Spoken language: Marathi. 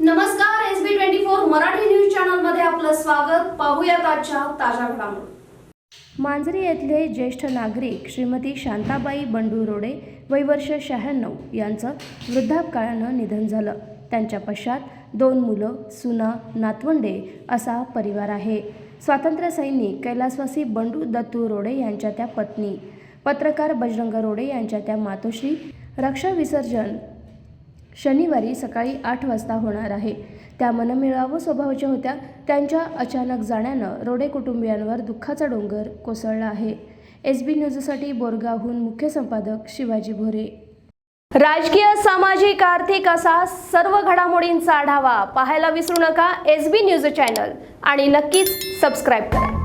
नमस्कार S B twenty four Marathi news चॅनलमध्ये आपलं स्वागत. पाहूया आजच्या ताज्या घडामोडी. मांजरी येथले ज्येष्ठ नागरिक श्रीमती शांताबाई बंडू रोडे वयवर्ष शहाण्णव यांचं वृद्धापकाळानं निधन झालं. त्यांच्या पश्चात दोन मुलं सुना नातवंडे असा परिवार आहे. स्वातंत्र्य सैनिक कैलासवासी बंडू दत्तू रोडे यांच्या त्या पत्नी पत्रकार बजरंग रोडे यांच्या त्या मातोश्री रक्षा विसर्जन शनिवारी सकाळी आठ वाजता होणार आहे. त्या मनमिळावू स्वभावाच्या होत्या. त्यांच्या अचानक जाण्यानं रोडे कुटुंबियांवर दुःखाचा डोंगर कोसळला आहे. एस बी न्यूजसाठी बोरगावहून मुख्य संपादक शिवाजी भोरे. राजकीय सामाजिक आर्थिक असा सर्व घडामोडींचा आढावा पाहायला विसरू नका एस बी न्यूज चॅनल. आणि नक्कीच सबस्क्राईब करा.